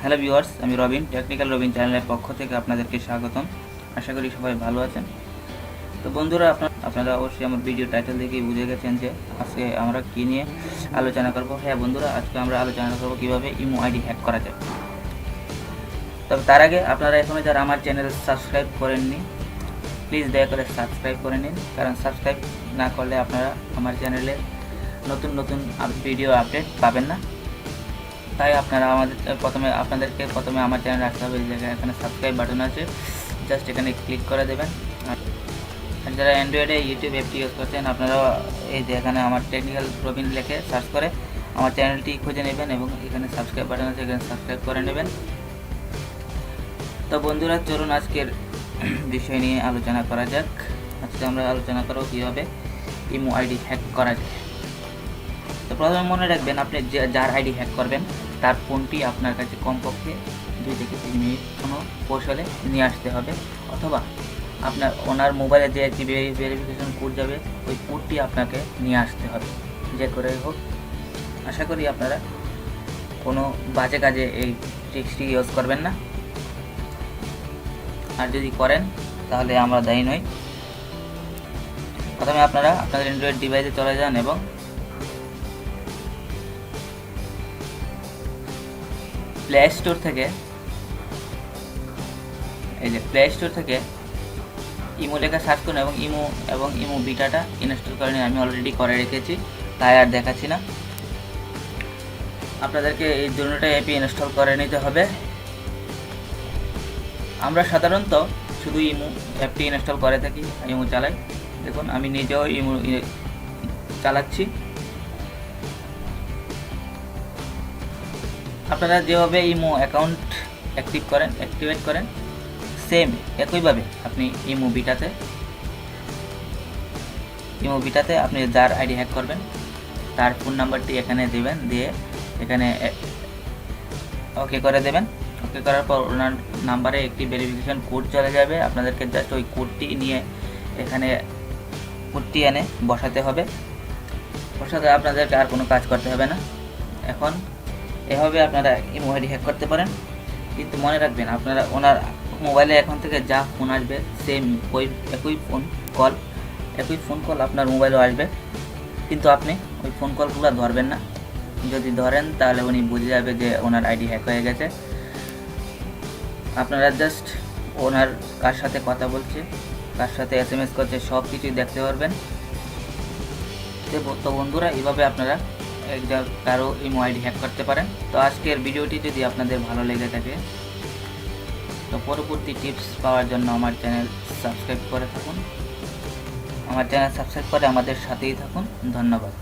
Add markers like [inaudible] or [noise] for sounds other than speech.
Hello viewers আমি Robin technical Robin চ্যানেলের পক্ষ থেকে আপনাদেরকে স্বাগতম। আশা করি সবাই ভালো আছেন। তো বন্ধুরা, আপনার আপনারা অবশ্যই আমার ভিডিও টাইটেল দেখেই বুঝে গেছেন যে আজকে আমরা কী নিয়ে আলোচনা করব। হ্যাঁ বন্ধুরা, আজকে আমরা আলোচনা করব কীভাবে ইমো আইডি হ্যাক করা যায়। তবে তার আগে আপনারা এখনও যারা আমার চ্যানেল সাবস্ক্রাইব করেননি প্লিজ দয়া করে সাবস্ক্রাইব করে নিন। কারণ সাবস্ক্রাইব না করলে আপনারা আমার চ্যানেলে নতুন নতুন ভিডিও আপডেট পাবেন না। তাই আপনারা আমাদের প্রথমে আপনাদেরকে প্রথমে আমার চ্যানেল রাখতে হবে, এই জায়গায় এখানে সাবস্ক্রাইব বাটন আছে। জাস্ট এখানে ক্লিক করে দেবেন। আর যারা অ্যান্ড্রয়েডে ইউটিউব অ্যাপটি ইউজ করছেন আপনারা এই যে এখানে আমার টেকনিক্যাল রবিন লেখে সার্চ করে আমার চ্যানেলটি খুঁজে নেবেন এবং এখানে সাবস্ক্রাইব বাটন আছে, এখানে সাবস্ক্রাইব করে নেবেন। তো বন্ধুরা, চলুন আজকের [clears throat] বিষয় নিয়ে আলোচনা করা যাক। আজকে আমরা আলোচনা করব কীভাবে ইমো আইডি হ্যাক করা যায়। প্রথমে মনে রাখবেন আপনি যার আইডি হ্যাক করবেন, তার ফোনটি আপনার কাছে কমপক্ষে দুই থেকে তিন মিনিট কোনো কৌশলে নিয়ে আসতে হবে অথবা আপনার ওনার মোবাইলে যে একটি ভেরিফিকেশন কোড যাবে, ওই কোডটি আপনাকে নিয়ে আসতে হবে। যে করে হোক, আশা করি আপনারা কোনো বাজে কাজে এই ট্রিক্সটি ইউজ করবেন না। আর যদি করেন, তাহলে আমরা দায়ী নই। প্রথমে আপনারা আপনাদের অ্যান্ড্রয়েড ডিভাইসে চলে যান এবং প্লে স্টোর থেকে, এই যে প্লে স্টোর থেকে ইমো লেখা সার্চ করুন এবং ইমো এবং ইমো বিটাটা ইনস্টল করে নিন। আমি অলরেডি করে রেখেছি, তাই আর দেখাচ্ছি না। আপনাদেরকে এই দুটোটা অ্যাপই ইনস্টল করে নিতে হবে। আমরা সাধারণত শুধু ইমো অ্যাপটি ইনস্টল করে থাকি ইমো চালাই। দেখুন, আমি নিজেও ইমো চালাচ্ছি। আপনারা যেভাবে ইমো অ্যাকাউন্ট অ্যাক্টিভ করেন অ্যাক্টিভেট করেন সেম একইভাবে আপনি ইমো বিটাতে ইমো বিটাতে আপনি যার আইডি হ্যাক করবেন, তার ফোন নাম্বারটি এখানে দেবেন, দিয়ে এখানে ওকে করে দেবেন। ওকে করার পর ওনার নাম্বারে একটি ভেরিফিকেশন কোড চলে যাবে। আপনাদেরকে জাস্ট ওই কোডটি নিয়ে এখানে কোডটি এনে বসাতে হবে। বসাতে আপনাদেরকে আর কোনো কাজ করতে হবে না। এখন এভাবে আপনারা ইমো আইডি হ্যাক করতে পারেন। কিন্তু মনে রাখবেন, আপনারা ওনার মোবাইলে এখন থেকে যা ফোন আসবে সেম ওই একই ফোন কল একই ফোন কল আপনার মোবাইলেও আসবে। কিন্তু আপনি ওই ফোন কলগুলো ধরবেন না। যদি ধরেন, তাহলে উনি বুঝে যাবে যে ওনার আইডি হ্যাক হয়ে গেছে। আপনারা জাস্ট ওনার কার সাথে কথা বলছে, কার সাথে এস এম এস করছে সব কিছুই দেখতে পারবেন। তো বন্ধুরা এইভাবে আপনারা কারও ইমো আইডি হ্যাক করতে পারেন। তো আজকের ভিডিওটি যদি আপনাদের ভালো লেগে থাকে, তো পরবর্তী টিপস পাওয়ার জন্য আমার চ্যানেল সাবস্ক্রাইব করে থাকুন। আমার চ্যানেল সাবস্ক্রাইব করে আমাদের সাথেই থাকুন। ধন্যবাদ।